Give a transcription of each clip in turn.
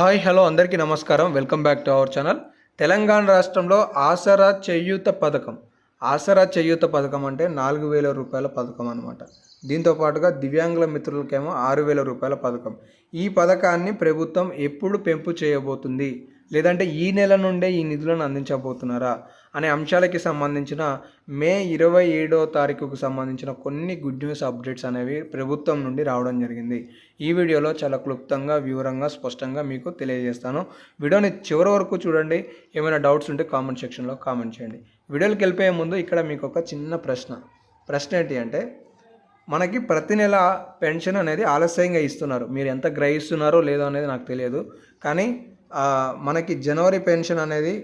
Hi hello అందరికీ నమస్కారం. Welcome back to our channel. Telangana రాష్ట్రంలో ఆసరా చేయూత పథకం. ఆసరా చేయూత పథకం అంటే నాలుగు వేల రూపాయల పథకం అనమాట దీంతో పాటుగా దివ్యాంగుల మిత్రులకేమో ఆరు వేల రూపాయల పథకం. ఈ పథకాన్ని ప్రభుత్వం ఎప్పుడు పెంపు చేయబోతుంది? లేదంటే ఈ నెల నుండే ఈ నిధులను అందించబోతున్నారా అనే అంశాలకి సంబంధించిన మే ఇరవై ఏడో తారీఖుకు సంబంధించిన కొన్ని గుడ్ న్యూస్ అప్డేట్స్ అనేవి ప్రభుత్వం నుండి రావడం జరిగింది. ఈ వీడియోలో చాలా క్లుప్తంగా వివరంగా స్పష్టంగా మీకు తెలియజేస్తాను. వీడియోని చివరి వరకు చూడండి. ఏమైనా డౌట్స్ ఉంటే కామెంట్ సెక్షన్లో కామెంట్ చేయండి. వీడియోకి వెళ్ళిపోయే ముందు ఇక్కడ మీకు ఒక చిన్న ప్రశ్న. ప్రశ్న ఏంటి అంటే మనకి ప్రతి నెల పెన్షన్ అనేది ఆలస్యంగా ఇస్తున్నారు. మీరు ఎంత గ్రహిస్తున్నారో లేదో అనేది నాకు తెలియదు. కానీ మనకి జనవరి పెన్షన్ అనేది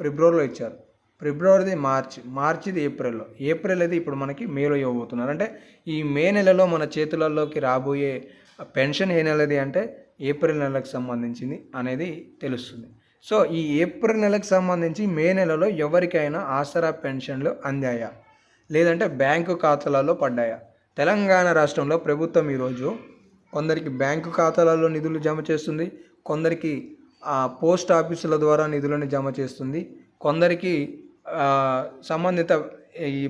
ఫిబ్రవరిలో ఇచ్చారు. ఫిబ్రవరిది మార్చ్ మార్చిది ఏప్రిల్లో. ఏప్రిల్ అది ఇప్పుడు మనకి మేలో ఇవ్వబోతున్నారు. అంటే ఈ మే నెలలో మన చేతులలోకి రాబోయే పెన్షన్ ఏ నెలది అంటే ఏప్రిల్ నెలకు సంబంధించింది అనేది తెలుస్తుంది. సో ఈ ఏప్రిల్ నెలకు సంబంధించి మే నెలలో ఎవరికైనా ఆసరా పెన్షన్లు అందాయా? లేదంటే బ్యాంకు ఖాతాలలో పడ్డాయా? తెలంగాణ రాష్ట్రంలో ప్రభుత్వం ఈరోజు కొందరికి బ్యాంకు ఖాతాలలో నిధులు జమ చేస్తుంది కొందరికి పోస్ట్ ఆఫీసుల ద్వారా నిధులను జమ చేస్తుంది. కొందరికి సంబంధిత ఈ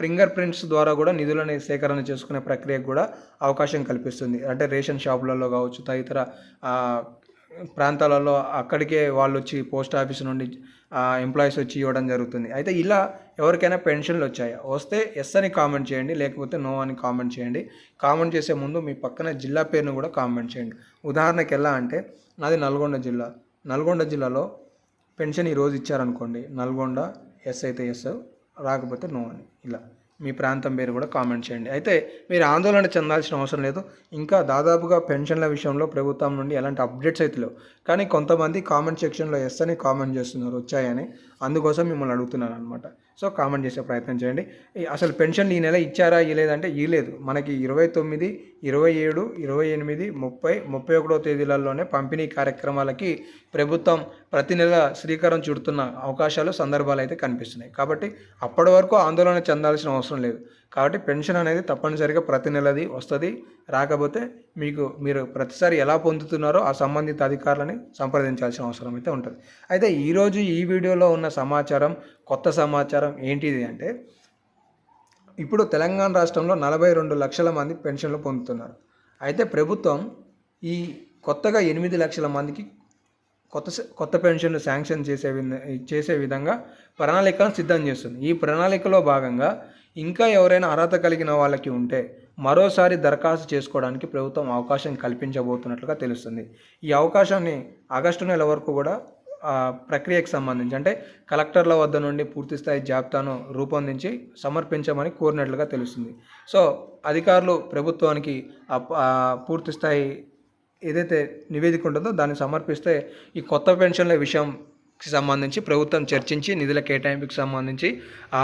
ఫింగర్ ప్రింట్స్ ద్వారా కూడా నిధులను సేకరణ చేసుకునే ప్రక్రియకు కూడా అవకాశం కల్పిస్తుంది. అంటే రేషన్ షాపులలో కావచ్చు తదితర ప్రాంతాలలో అక్కడికే వాళ్ళు వచ్చి పోస్ట్ ఆఫీస్ నుండి ఎంప్లాయీస్ వచ్చి ఇవ్వడం జరుగుతుంది. అయితే ఇలా ఎవరికైనా పెన్షన్లు వచ్చాయా? వస్తే ఎస్ అని కామెంట్ చేయండి లేకపోతే నో అని కామెంట్ చేయండి. కామెంట్ చేసే ముందు మీ పక్కన జిల్లా పేరును కూడా కామెంట్ చేయండి. ఉదాహరణకి ఎలా అంటే నాది నల్గొండ జిల్లా. నల్గొండ జిల్లాలో పెన్షన్ ఈరోజు ఇచ్చారనుకోండి నల్గొండ ఎస్ అయితే ఎస్ రాకపోతే నో అని ఇలా. మీ ప్రాంతం పేరు కూడా కామెంట్ చేయండి. అయితే మీరు ఆందోళన చెందాల్సిన అవసరం లేదు. ఇంకా దాదాపుగా పెన్షన్ల విషయంలో ప్రభుత్వం నుండి ఎలాంటి అప్డేట్స్ అయితే లేవు. కానీ కొంతమంది కామెంట్ సెక్షన్లో ఎస్ అని కామెంట్ చేస్తున్నారు వచ్చాయని అందుకోసం మిమ్మల్ని అడుగుతున్నాను అనమాట సో కామెంట్ చేసే ప్రయత్నం చేయండి. అసలు పెన్షన్ ఈ నెల ఇచ్చారా ఇవ్వలేదంటే ఇవ్వలేదు మనకి ఇరవై తొమ్మిది ఇరవై ఏడు ఇరవై ఎనిమిది ముప్పై ముప్పై ఒకటో తేదీలలోనే పంపిణీ కార్యక్రమాలకి ప్రభుత్వం ప్రతి నెల శ్రీకారం చుడుతున్న అవకాశాలు సందర్భాలు అయితే కనిపిస్తున్నాయి. కాబట్టి అప్పటి వరకు ఆందోళన చెందాల్సిన అవసరం లేదు. కాబట్టి పెన్షన్ అనేది తప్పనిసరిగా ప్రతి నెలది వస్తుంది. రాకపోతే మీకు మీరు ప్రతిసారి ఎలా పొందుతున్నారో ఆ సంబంధిత అధికారులని సంప్రదించాల్సిన అవసరం అయితే ఉంటుంది. అయితే ఈరోజు ఈ వీడియోలో ఉన్న సమాచారం కొత్త సమాచారం ఏంటిది అంటే ఇప్పుడు తెలంగాణ రాష్ట్రంలో నలభై రెండు లక్షల మంది పెన్షన్లు పొందుతున్నారు. అయితే ప్రభుత్వం ఈ కొత్తగా ఎనిమిది లక్షల మందికి కొత్త స- కొత్త పెన్షన్లు శాంక్షన్ చేసే చేసే విధంగా ప్రణాళికను సిద్ధం చేస్తుంది. ఈ ప్రణాళికలో భాగంగా ఇంకా ఎవరైనా అర్హత కలిగిన వాళ్ళకి ఉంటే మరోసారి దరఖాస్తు చేసుకోవడానికి ప్రభుత్వం అవకాశం కల్పించబోతున్నట్లుగా తెలుస్తుంది. ఈ అవకాశాన్ని ఆగస్టు నెల వరకు కూడా ప్రక్రియకు సంబంధించి అంటే కలెక్టర్ల వద్ద నుండి పూర్తిస్థాయి జాబితాను రూపొందించి సమర్పించమని కోరినట్లుగా తెలుస్తుంది. సో అధికారులు ప్రభుత్వానికి పూర్తిస్థాయి ఏదైతే నివేదిక ఉంటుందో దాన్ని సమర్పిస్తే ఈ కొత్త పెన్షన్ల విషయం సంబంధించి ప్రభుత్వం చర్చించి నిధుల కేటాయింపుకి సంబంధించి ఆ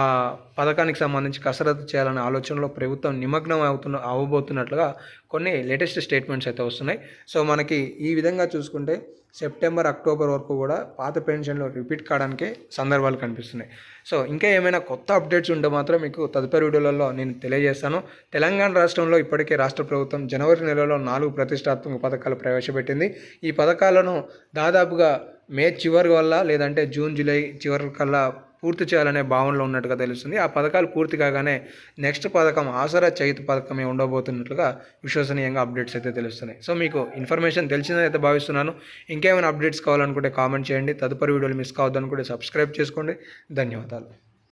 పథకానికి సంబంధించి కసరత్తు చేయాలనే ఆలోచనలో ప్రభుత్వం నిమగ్నం అవుతున్న అవ్వబోతున్నట్లుగా కొన్ని లేటెస్ట్ స్టేట్మెంట్స్ అయితే వస్తున్నాయి. సో మనకి ఈ విధంగా చూసుకుంటే సెప్టెంబర్ అక్టోబర్ వరకు కూడా పాత పెన్షన్లు రిపీట్ కావడానికి సందర్భాలు కనిపిస్తున్నాయి. సో ఇంకా ఏమైనా కొత్త అప్డేట్స్ ఉంటే మాత్రం మీకు తదుపరి వీడియోలలో నేను తెలియజేస్తాను. తెలంగాణ రాష్ట్రంలో ఇప్పటికే రాష్ట్ర ప్రభుత్వం జనవరి నెలలో నాలుగు ప్రతిష్టాత్మక పథకాలు ప్రవేశపెట్టింది. ఈ పథకాలను దాదాపుగా మే చివరి వల్ల లేదంటే జూన్ జూలై చివరి కల్లా పూర్తి చేయాలనే భావనలో ఉన్నట్టుగా తెలుస్తుంది. ఆ పథకాలు పూర్తి కాగానే నెక్స్ట్ పథకం ఆసరా చైతు పథకమే ఉండబోతున్నట్లుగా విశ్వసనీయంగా అప్డేట్స్ అయితే తెలుస్తున్నాయి. సో మీకు ఇన్ఫర్మేషన్ తెలిసిందని అయితే భావిస్తున్నాను. ఇంకేమైనా అప్డేట్స్ కావాలనుకుంటే కామెంట్ చేయండి. తదుపరి వీడియోలు మిస్ కావద్దనుకుంటే సబ్స్క్రైబ్ చేసుకోండి. ధన్యవాదాలు.